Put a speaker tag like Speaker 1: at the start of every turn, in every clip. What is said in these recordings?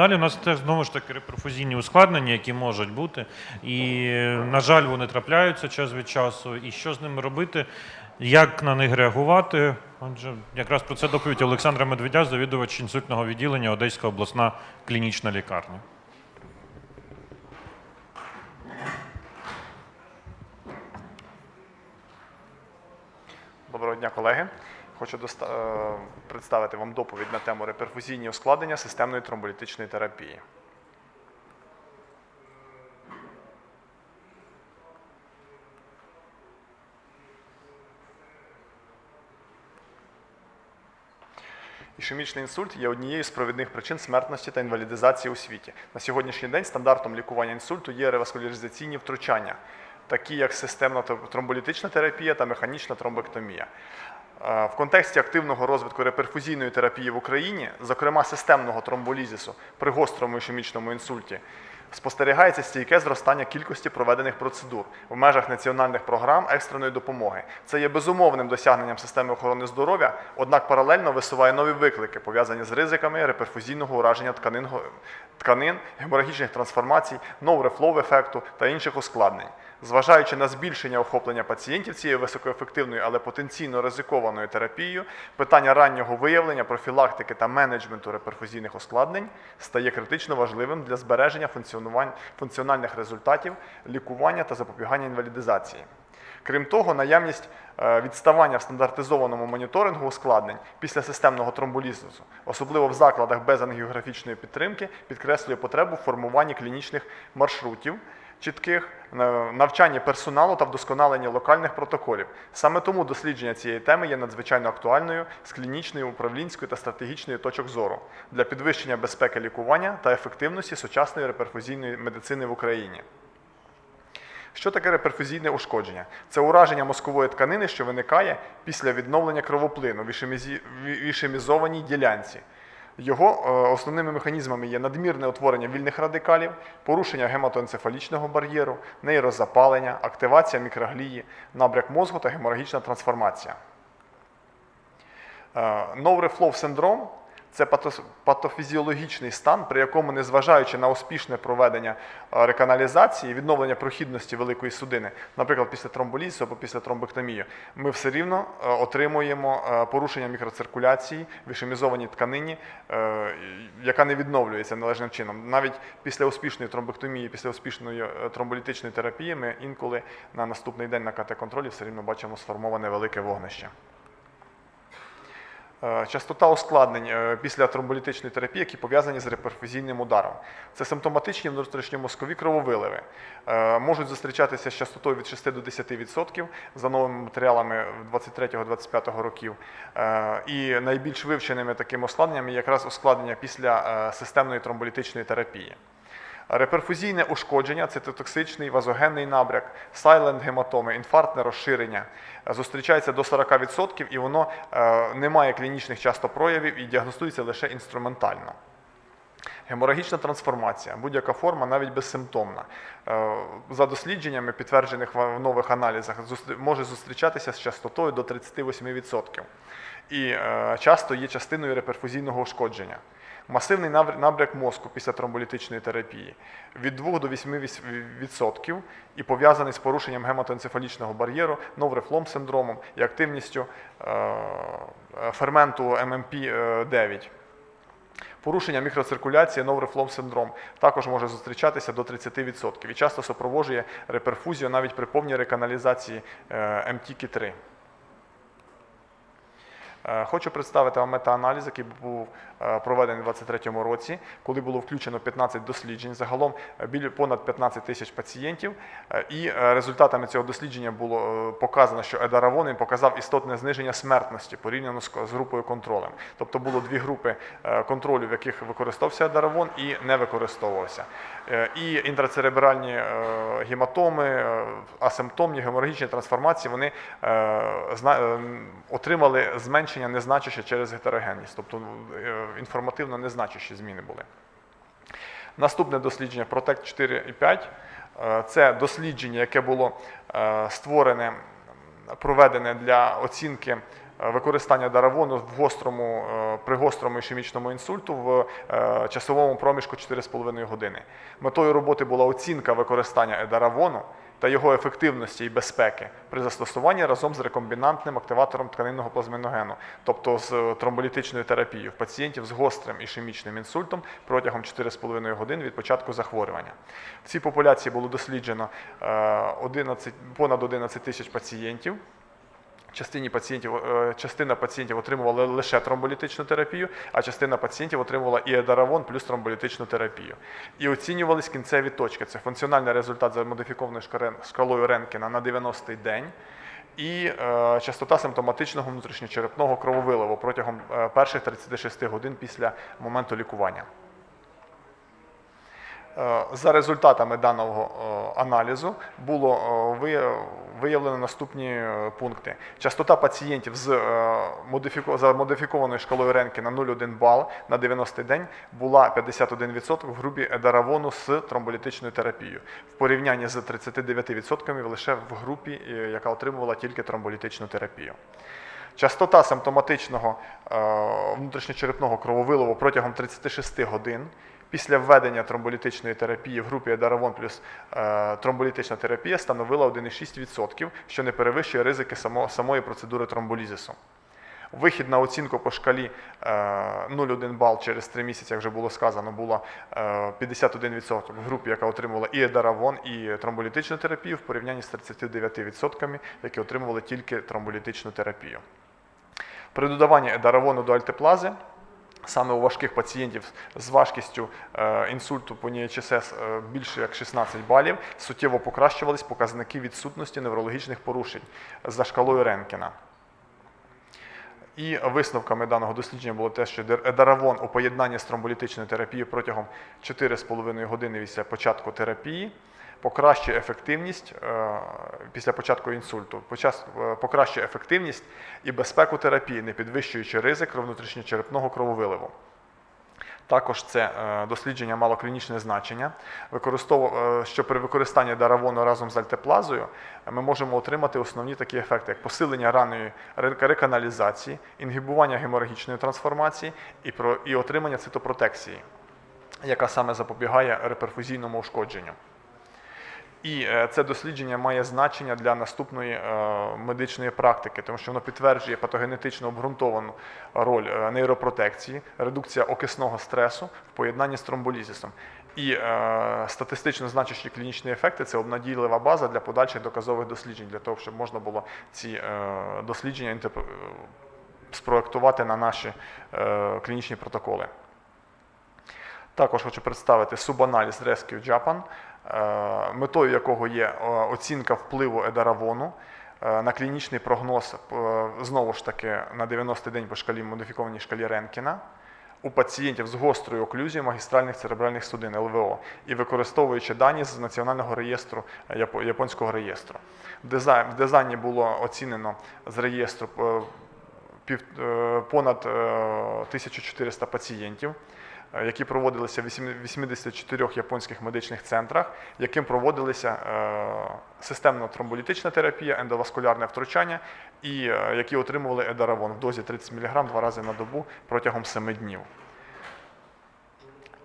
Speaker 1: Далі у нас теж знову ж таки реперфузійні ускладнення, які можуть бути. І, на жаль, вони трапляються час від часу. І що з ними робити, як на них реагувати? Отже, якраз про це доповідь Олександра Медведя, завідувач інсультного відділення Одеська обласна клінічна лікарня.
Speaker 2: Доброго дня, колеги. Хочу е, представити вам доповідь на тему реперфузійні ускладнення системної тромболітичної терапії. Ішемічний інсульт є однією з провідних причин смертності та інвалідизації у світі. На сьогоднішній день стандартом лікування інсульту є реваскуляризаційні втручання, такі як системна тромболітична терапія та механічна тромбектомія. Е, В контексті активного розвитку реперфузійної терапії в Україні, зокрема системного тромболізису при гострому ішемічному інсульті, спостерігається стійке зростання кількості проведених процедур в межах національних програм екстреної допомоги. Це є безумовним досягненням системи охорони здоров'я, однак паралельно висуває нові виклики, пов'язані з ризиками реперфузійного ураження тканин, тканин геморагічних трансформацій, ноу-рефлоу ефекту та інших ускладнень. Зважаючи на збільшення охоплення пацієнтів цією високоефективною, але потенційно ризикованою терапією, питання раннього виявлення, профілактики та менеджменту реперфузійних ускладнень стає критично важливим для збереження функціональних результатів лікування та запобігання інвалідизації. Крім того, наявність е, відставання в стандартизованому моніторингу ускладнень після системного тромболізису, особливо в закладах без ангіографічної підтримки, підкреслює потребу в формуванні клінічних маршрутів чітких, на- навчанні персоналу та вдосконаленні локальних протоколів. Саме тому дослідження цієї теми є надзвичайно актуальною з клінічної, управлінської та стратегічної точок зору для підвищення безпеки лікування та ефективності сучасної реперфузійної медицини в Україні. Що таке реперфузійне ушкодження? Це ураження мозкової тканини, що виникає після відновлення кровоплину в ішемізованій ділянці. Його е, основними механізмами є надмірне утворення вільних радикалів, порушення гематоенцефалічного бар'єру, нейрозапалення, активація мікроглії, набряк мозку та геморагічна трансформація. Е, No-reflow синдром це пато- патофізіологічний стан, при якому, незважаючи на успішне проведення реканалізації, відновлення прохідності великої судини, наприклад, після тромболізу або після тромбектомії, ми все рівно отримуємо порушення мікроциркуляції в ішемізованій тканині, е, яка не відновлюється належним чином. Навіть після успішної тромбектомії, після успішної е, тромболітичної терапії, ми інколи на наступний день на КТ-контролі все рівно бачимо сформоване велике вогнище. Е, Частота ускладнень е, після тромболітичної терапії, які пов'язані з реперфузійним ударом. Це симптоматичні внутрішньомозкові крововиливи. Е, Можуть зустрічатися з частотою від 6 до 10% за новими матеріалами 23-25 років. І найбільш вивченими такими є якраз ускладнення після системної тромболітичної терапії. Реперфузійне ушкодження цитотоксичний вазогенний набряк, сайлент гематоми, інфарктне розширення зустрічається до 40% і воно е, не має клінічних часто проявів і діагностується лише інструментально. Геморагічна трансформація, будь-яка форма, навіть безсимптомна. Е, За дослідженнями, підтверджених в в нових аналізах, може зустрічатися з частотою до 38%. І е, часто є частиною реперфузійного ушкодження. Масивний набр- набряк мозку після тромболітичної терапії від 2 до 8% і пов'язаний з порушенням гематоенцефалічного бар'єру, новрефлом синдромом і активністю е, е, ферменту ММП-9. Порушення мікроциркуляції, новрефлом синдром також може зустрічатися до 30% і часто супроводжує реперфузію навіть при повній реканалізації е, МТК-3. Е, Хочу представити вам метааналіз, який був проведений у 2023 році, коли було включено 15 досліджень, загалом е, понад 15 тисяч пацієнтів. Е, І е, результатами цього дослідження було е, показано, що едаравон показав істотне зниження смертності порівняно з групою контролем. Тобто було дві групи е, контролю, в яких використовувався едаравон і не використовувався. Е, І інтрацеребральні е, гематоми, е, асимптомні геморагічні трансформації, вони е, е, отримали зменшення незначуще через гетерогенність, тобто е, інформативно незначущі зміни були. Наступне дослідження Protect 4 і 5 е, це дослідження, яке було е, створене, проведене для оцінки е, використання даравону в гострому, при гострому ішемічному інсульту в часовому проміжку 4,5 години. Метою роботи була оцінка використання едаравону та його ефективності і безпеки при застосуванні разом з рекомбінантним активатором тканинного плазменогену, тобто з е, тромболітичною терапією в пацієнтів з гострим ішемічним інсультом протягом 4,5 годин від початку захворювання. В цій популяції було досліджено е, 11, понад 11 тисяч пацієнтів. Частині пацієнтів, е, частина пацієнтів отримувала лише тромболітичну терапію, а частина пацієнтів отримувала і едаравон плюс тромболітичну терапію. І оцінювались кінцеві точки. Це функціональний результат за модифікованою шкалою Ренкіна на 90-й день і е, частота симптоматичного внутрішньочерепного крововиливу протягом е, перших 36 годин після моменту лікування. За результатами даного аналізу було виявлено наступні е, пункти. Частота пацієнтів з е, за модифікованою шкалою Ренкіна 0,1 бал на 90 день була 51% в групі едаравону з тромболітичною терапією, в порівнянні з 39% лише в групі, е, яка отримувала тільки тромболітичну терапію. Частота симптоматичного внутрішньочерепного крововиливу протягом 36 годин після введення тромболітичної терапії в групі Едаравон плюс е, тромболітична терапія становила 1,6%, що не перевищує ризики само, самої процедури тромболізису. Вихід на оцінку по шкалі е, 0,1 бал через 3 місяці, як вже було сказано, було е, 51% в групі, яка отримувала і едаравон, і тромболітичну терапію, в порівнянні з 39%, які отримували тільки тромболітичну терапію. При додаванні едаравону до альтеплази Саме у важких пацієнтів з важкістю е, інсульту по НІЧСС е, більше як 16 балів суттєво покращувались показники відсутності неврологічних порушень за шкалою Ренкіна. І висновками даного дослідження було те, що едаравон у поєднанні з тромболітичною терапією протягом 4,5 години після початку терапії покращує ефективність е, після початку інсульту, е, покращує ефективність і безпеку терапії, не підвищуючи ризик внутрішньочерепного крововиливу. Також це е, дослідження мало клінічне значення. Що при використанні даравону разом з альтеплазою ми можемо отримати основні такі ефекти, як посилення ранної ре- реканалізації, інгібування геморагічної трансформації і отримання цитопротекції, яка саме запобігає реперфузійному ушкодженню. І е, це дослідження має значення для наступної е, медичної практики, тому що воно підтверджує патогенетично обґрунтовану роль е, нейропротекції, редукція окисного стресу в поєднанні з тромболізисом. І статистично значущі клінічні ефекти це обнадійлива база для подальших доказових досліджень, для того, щоб можна було ці дослідження спроектувати на наші клінічні протоколи. Також хочу представити субаналіз Rescue Japan, е, метою якого є е, оцінка впливу едаравону е, на клінічний прогноз, знову ж таки, на 90 день по шкалі модифікованій шкалі Ренкіна у пацієнтів з гострою оклюзією магістральних церебральних судин ЛВО і використовуючи дані з національного реєстру япо- японського реєстру. В дизайні було оцінено з реєстру понад е, 1400 пацієнтів, е, які проводилися в 84 японських медичних центрах, яким проводилися е, системна тромболітична терапія, ендоваскулярне втручання, і е, які отримували едаравон в дозі 30 мг два рази на добу протягом 7 днів.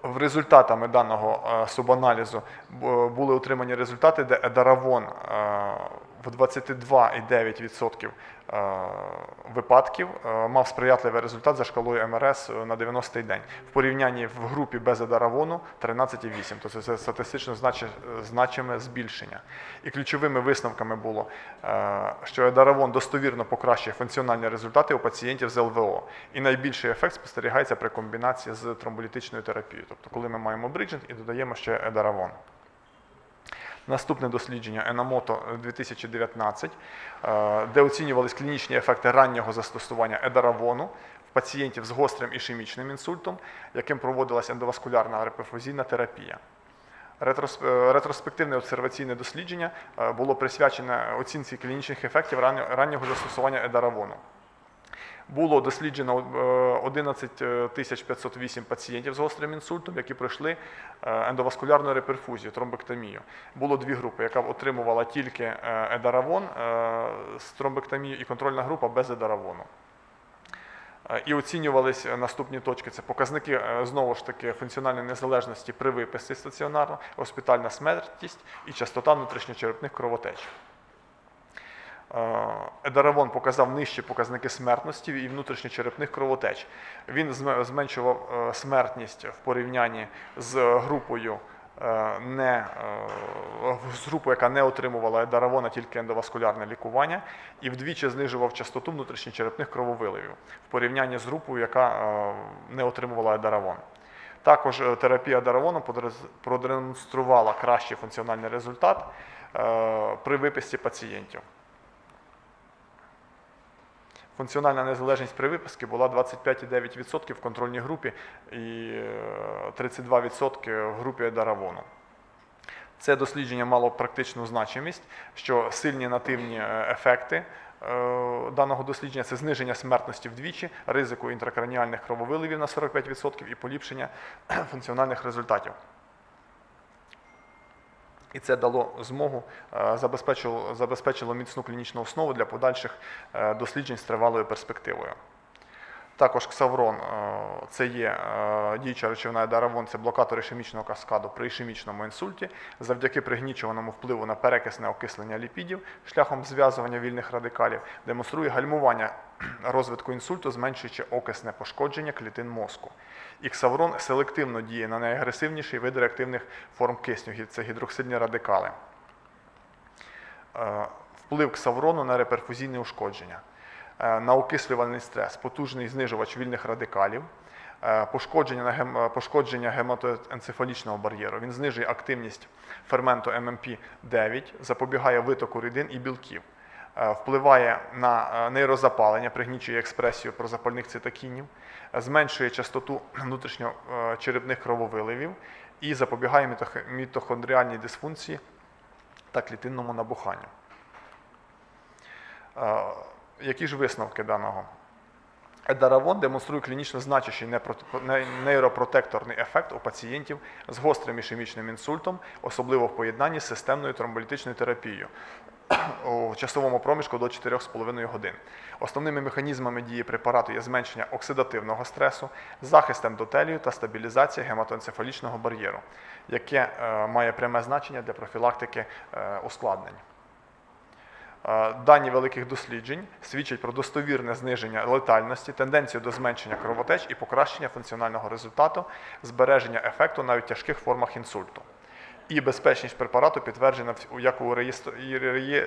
Speaker 2: В результатами даного е, субаналізу були отримані результати, де едаравон е, в 22,9% е, випадків е, мав сприятливий результат за шкалою МРС на 90-й день. В порівнянні в групі без едаравону 13,8%. Тобто це статистично значиме збільшення. І ключовими висновками було, е, що едаравон достовірно покращує функціональні результати у пацієнтів з ЛВО. І найбільший ефект спостерігається при комбінації з тромболітичною терапією. Тобто, коли ми маємо бриджинг і додаємо ще едаравон. Наступне дослідження Енамото 2019, е, де оцінювались клінічні ефекти раннього застосування едаравону в пацієнтів з гострим ішемічним інсультом, яким проводилася ендоваскулярна реперфузійна терапія. Е, Ретроспективне обсерваційне дослідження е, було присвячене оцінці клінічних ефектів раннього застосування едаравону. Було досліджено е, 11 тисяч 508 пацієнтів з гострим інсультом, які пройшли е, ендоваскулярну реперфузію, тромбектомію. Було дві групи, яка отримувала тільки е, едаравон е, з тромбектомією і контрольна група без едаравону. Е, І оцінювались е, наступні точки. Це показники е, знову ж таки функціональної незалежності при виписці стаціонарно, госпітальна смертність і частота внутрішньочерепних кровотеч. Е, Едаравон показав нижчі показники смертності і внутрішньочерепних кровотеч. Він зменшував е, смертність в порівнянні з групою, е, не, з групою, яка не отримувала едаравон, а тільки ендоваскулярне лікування, і вдвічі знижував частоту внутрішньочерепних крововиливів в порівнянні з групою, яка не отримувала едаравон. Також терапія даравоном продемонструвала кращий функціональний результат при виписці пацієнтів. Функціональна незалежність при виписці була 25,9% в контрольній групі і е, 32% в групі даравону. Це дослідження мало практичну значимість, що сильні нативні е, ефекти е, даного дослідження це зниження смертності вдвічі, ризику інтракраніальних крововиливів на 45% і поліпшення функціональних результатів. І це дало змогу, е, забезпечило, забезпечило міцну клінічну основу для подальших е, досліджень з тривалою перспективою. Також ксаврон е, це є е, діюча речовина даравон, це блокатор ішемічного каскаду при ішемічному інсульті, завдяки пригнічуваному впливу на перекисне окислення ліпідів шляхом зв'язування вільних радикалів, демонструє гальмування розвитку інсульту, зменшуючи окисне пошкодження клітин мозку. І ксаврон селективно діє на найагресивніший вид реактивних форм кисню, це гідроксидні радикали. Е, Вплив ксаврону на реперфузійне ушкодження, на окислювальний стрес, потужний знижувач вільних радикалів, е, пошкодження, на гем- е, пошкодження гематоенцефалічного бар'єру. Він знижує активність ферменту ММП-9, запобігає витоку рідин і білків, е, впливає на е, нейрозапалення, пригнічує експресію прозапальних цитокінів, е, зменшує частоту внутрішньочерепних крововиливів і запобігає мітох- мітохондріальній дисфункції та клітинному набуханню. Які ж висновки даного? Едаравон демонструє клінічно значущий нейропротекторний ефект у пацієнтів з гострим ішемічним інсультом, особливо в поєднанні з системною тромболітичною терапією у часовому проміжку до 4,5 годин. Основними механізмами дії препарату є зменшення оксидативного стресу, захист ендотелію та стабілізація гематоенцефалічного бар'єру, яке е, має пряме значення для профілактики е, ускладнень. Дані великих досліджень свідчать про достовірне зниження летальності, тенденцію до зменшення кровотеч і покращення функціонального результату, збереження ефекту навіть в тяжких формах інсульту. І безпечність препарату підтверджена як у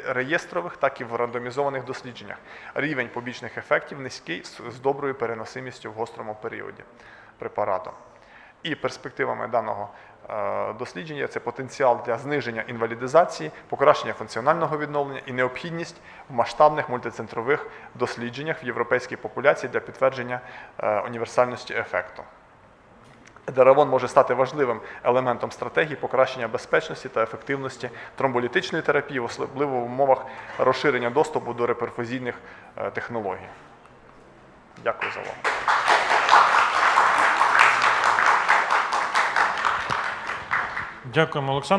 Speaker 2: реєстрових, так і в рандомізованих дослідженнях. Рівень побічних ефектів низький з доброю переносимістю в гострому періоді препарату. І перспективами даного дослідження це потенціал для зниження інвалідизації, покращення функціонального відновлення і необхідність в масштабних мультицентрових дослідженнях в європейській популяції для підтвердження е, універсальності ефекту. Даравон може стати важливим елементом стратегії покращення безпечності та ефективності тромболітичної терапії, особливо в умовах розширення доступу до реперфузійних е, технологій. Дякую за увагу.
Speaker 1: Дякуємо, Олександр.